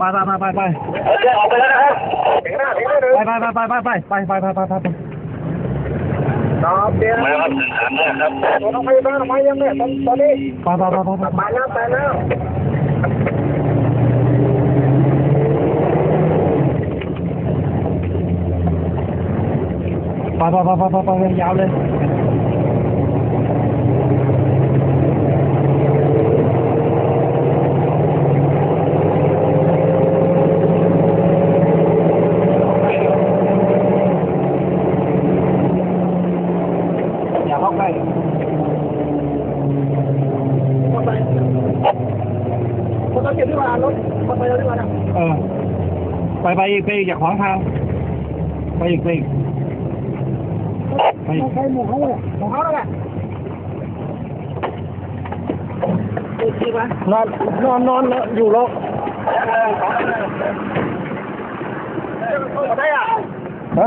ไปไปไปไปไปเดินออกไปแล้วนะครับถึงหน้าถึงหน้าเลยไปไปไปไปไปไปไปไปไปไปครับเดี๋ยวมาครับถึงฐานแล้วครับรถพยาบาลออกมายังเนี่ยตอนตอนนี้ไปไปไปไปไปไปแล้วไปแล้วไปไปไปไปไปยาวเลย góc này. Một tay một tay chuyển đi vào luôn. Một tay đi vào nào? Ờ. Bay bay bay giặc khoảng thang bay bay bay bay mùa hấu rồi. Mùa hấu đó nè non non non dù lộ ở đây à? Hả?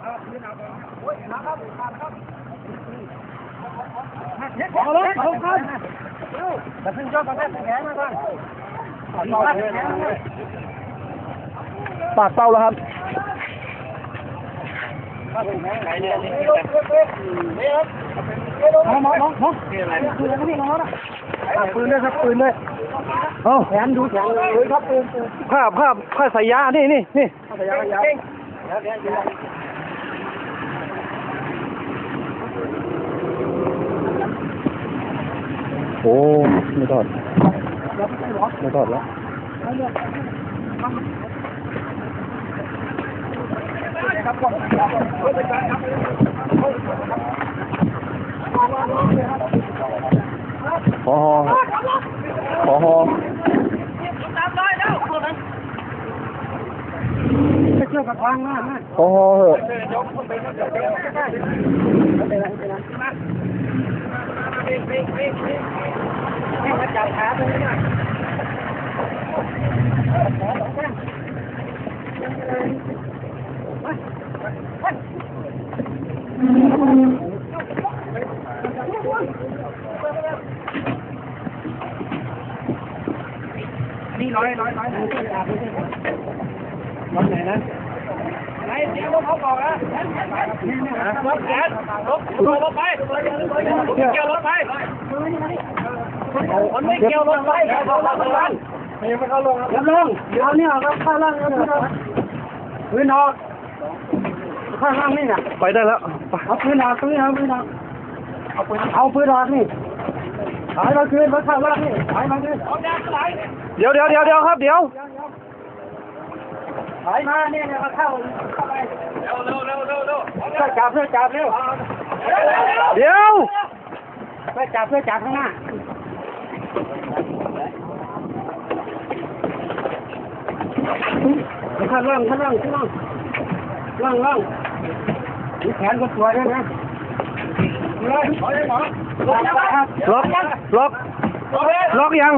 ะเดี๋ยวรถจะออกอะเอาเลยเอาครับแต่พึ่งชอบกาแฟแข็งมาก่อนปากเป้าแล้วครับมองมองมองมองปืนแล้วพี่น้องนะปืนด้วยครับปืนด้วยเอาแขนดูแขนเลยครับปืนผ้าผ้าผ้าใส่ยยานี่นี่นี่พยายามยา โอ้ไม่ทอดไม่ทอดแล้วขอฮอขอฮอไปเชื่อกับทางมากขอฮอเหอะ đi nói nói nói. Nói này đó ร้อยรถไหนนะไหนเดี๋ยวรถเขาบอกนะรถแขนรถรถไปเกี่ยวรถไปมันไม่เกี่ยวรถไปเขาบอกว่ายังไม่เขาลงครับลงเดี๋ยวนี่เราข้างล่างนี่นะพื้นออกข้างล่างนี่นะไปได้แล้วเอาพื้นออกพื้นออกพื้นออกเอาพื้นอาพื้นอกนี่ถอยมาคืนมาข้างล่างนี่ถอยมาคืนเดี๋ยวเดี๋ยวเดี๋ยวเดี๋ยวครับเดี๋ยว ถอยมาเนี่ยเนี่ยมาเข้าเข้าไปเร็วเร็วเร็วเร็วเร็วช่วยจับช่วยจับเร็วเดี๋ยวช่วยจับช่วยจับข้างหน้าข้างล่างข้างล่างข้างล่างล่างล่างมีแขนก็สวยด้วยนะเลยล็อกล็อกล็อกล็อกยัง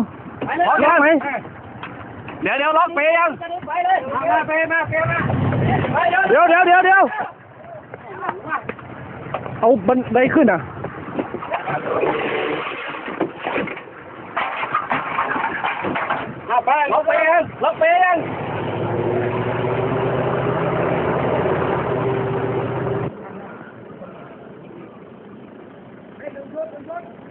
ล็อกไหม เดี๋ยวเดี๋ยวล็อกเปยัง มาเปมาเปมาเดี๋ยวเดี๋ยวเดี๋ยวเดี๋ยวเอาบันไดขึ้นอ่ะ ไปล็อกเปยังล็อกเปยัง เ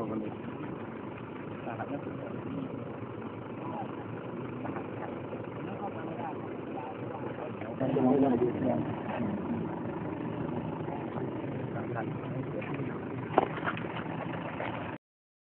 เอาคนอื่นสหรัฐนักศึกษาสำคัญ